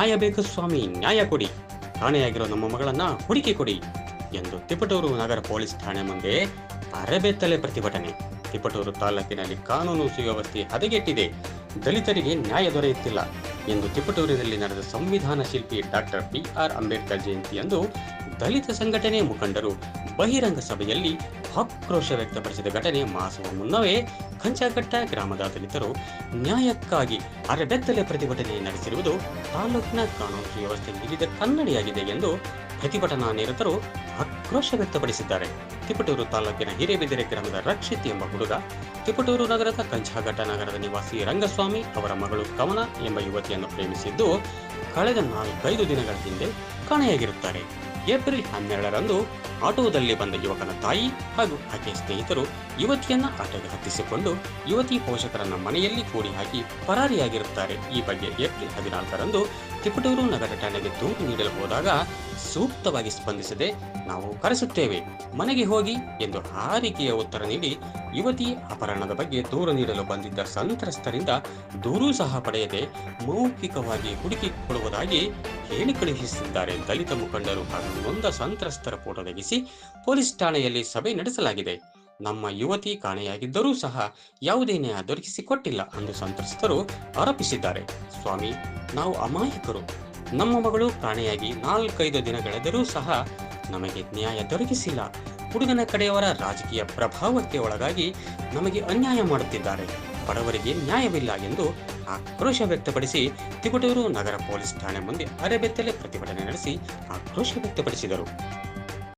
ನ್ಯಾಯ ಬೇಕು ಸ್ವಾಮಿ, ನ್ಯಾಯ ಕೊಡಿ. ಕಾಣೆಯಾಗಿರೋ ನಮ್ಮ ಮಗಳನ್ನ ಹುಡುಕಿ ಕೊಡಿ ಎಂದು ತಿಪಟೂರು ನಗರ ಪೊಲೀಸ್ ಠಾಣೆ ಮುಂದೆ ಅರೆಬೆತ್ತಲೆ ಪ್ರತಿಭಟನೆ. ತಿಪಟೂರು ತಾಲೂಕಿನಲ್ಲಿ ಕಾನೂನು ಸುವ್ಯವಸ್ಥೆ ಹದಗೆಟ್ಟಿದೆ. ದಲಿತರಿಗೆ ನ್ಯಾಯ ದೊರೆಯುತ್ತಿಲ್ಲ ಎಂದು ತಿಪಟೂರಿನಲ್ಲಿ ನಡೆದ ಸಂವಿಧಾನ ಶಿಲ್ಪಿ ಡಾಕ್ಟರ್ ಬಿ ಆರ್ ಅಂಬೇಡ್ಕರ್ ಜಯಂತಿಯಂದು ದಲಿತ ಸಂಘಟನೆ ಮುಖಂಡರು ಬಹಿರಂಗ ಸಭೆಯಲ್ಲಿ ಆಕ್ರೋಶ ವ್ಯಕ್ತಪಡಿಸಿದ ಘಟನೆ ಮಾಸುವ ಮುನ್ನವೇ ಕಂಚಘಟ್ಟ ಗ್ರಾಮದ ದಲಿತರು ನ್ಯಾಯಕ್ಕಾಗಿ ಅರೆಬೆತ್ತಲೆ ಪ್ರತಿಭಟನೆ ನಡೆಸಿರುವುದು ತಾಲೂಕಿನ ಕಾನೂನು ವ್ಯವಸ್ಥೆ ಮೀರಿದ ಕನ್ನಡಿಯಾಗಿದೆ ಎಂದು ಪ್ರತಿಭಟನಾ ನಿರತರು ಆಕ್ರೋಶ ವ್ಯಕ್ತಪಡಿಸಿದ್ದಾರೆ. ತಿಪಟೂರು ತಾಲೂಕಿನ ಹಿರೇಬಿದಿರೆ ಗ್ರಾಮದ ರಕ್ಷಿತ್ ಎಂಬ ಹುಡುಗ, ತಿಪಟೂರು ನಗರದ ಕಂಚಘಟ್ಟ ನಗರದ ನಿವಾಸಿ ರಂಗಸ್ವಾಮಿ ಅವರ ಮಗಳು ಕವನ ಎಂಬ ಯುವತಿಯನ್ನು ಪ್ರೇಮಿಸಿದ್ದು, ಕಳೆದ ನಾಲ್ಕೈದು ದಿನಗಳ ಹಿಂದೆ ಕಾಣೆಯಾಗಿರುತ್ತಾರೆ. ಏಪ್ರಿಲ್ ಹನ್ನೆರಡರಂದು ಆಟೋದಲ್ಲಿ ಬಂದ ಯುವಕನ ತಾಯಿ ಹಾಗೂ ಆಕೆಯ ಸ್ನೇಹಿತರು ಯುವತಿಯನ್ನ ಆಟೋಗೆ ಹತ್ತಿಸಿಕೊಂಡು ಯುವತಿ ಪೋಷಕರನ್ನ ಮನೆಯಲ್ಲಿ ಕೂಡಿ ಹಾಕಿ ಪರಾರಿಯಾಗಿರುತ್ತಾರೆ. ಈ ಬಗ್ಗೆ ಏಪ್ರಿಲ್ ಹದಿನಾಲ್ಕರಂದು ತಿಪಟೂರು ನಗರ ಠಾಣೆಗೆ ದೂರು ನೀಡಲು ಹೋದಾಗ ಸೂಕ್ತವಾಗಿ ಸ್ಪಂದಿಸದೆ ನಾವು ಕರೆಸುತ್ತೇವೆ, ಮನೆಗೆ ಹೋಗಿ ಎಂದು ಹಾರಿಕೆಯ ಉತ್ತರ ನೀಡಿ ಯುವತಿ ಅಪಹರಣದ ಬಗ್ಗೆ ದೂರು ನೀಡಲು ಬಂದಿದ್ದ ಸಂತ್ರಸ್ತರಿಂದ ದೂರೂ ಸಹ ಪಡೆಯದೆ ಮೌಖಿಕವಾಗಿ ಹುಡುಕಿ ಕೊಡುವುದಾಗಿ ಹೇಳಿ ಕಳುಹಿಸಿದ್ದಾರೆ ದಲಿತ ಮುಖಂಡರು ಹಾಗೂ ನೊಂದ ಸಂತ್ರಸ್ತರ ಫೋಟೋ ತೆಗೆಸಿ ಪೊಲೀಸ್ ಠಾಣೆಯಲ್ಲಿ ಸಭೆ ನಡೆಸಲಾಗಿದೆ. ನಮ್ಮ ಯುವತಿ ಕಾಣೆಯಾಗಿದ್ದರೂ ಸಹ ಯಾವುದೇ ನ್ಯಾಯ ದೊರಕಿಸಿಕೊಟ್ಟಿಲ್ಲ ಎಂದು ಸಂತ್ರಸ್ತರು ಆರೋಪಿಸಿದ್ದಾರೆ. ಸ್ವಾಮಿ, ನಾವು ಅಮಾಯಕರು. ನಮ್ಮ ಮಗಳು ಕಾಣೆಯಾಗಿ ನಾಲ್ಕೈದು ದಿನಗಳೆದರೂ ಸಹ ನಮಗೆ ನ್ಯಾಯ ದೊರಕಿಸಿಲ್ಲ. ಹುಡುಗನ ಕಡೆಯವರ ರಾಜಕೀಯ ಪ್ರಭಾವಕ್ಕೆ ಒಳಗಾಗಿ ನಮಗೆ ಅನ್ಯಾಯ ಮಾಡುತ್ತಿದ್ದಾರೆ. ಬಡವರಿಗೆ ನ್ಯಾಯವಿಲ್ಲ ಎಂದು ಆಕ್ರೋಶ ವ್ಯಕ್ತಪಡಿಸಿ ತಿಗುಟೂರು ನಗರ ಪೊಲೀಸ್ ಠಾಣೆ ಮುಂದೆ ಅರೆಬೆತ್ತಲೆ ಪ್ರತಿಭಟನೆ ನಡೆಸಿ ಆಕ್ರೋಶ ವ್ಯಕ್ತಪಡಿಸಿದರು.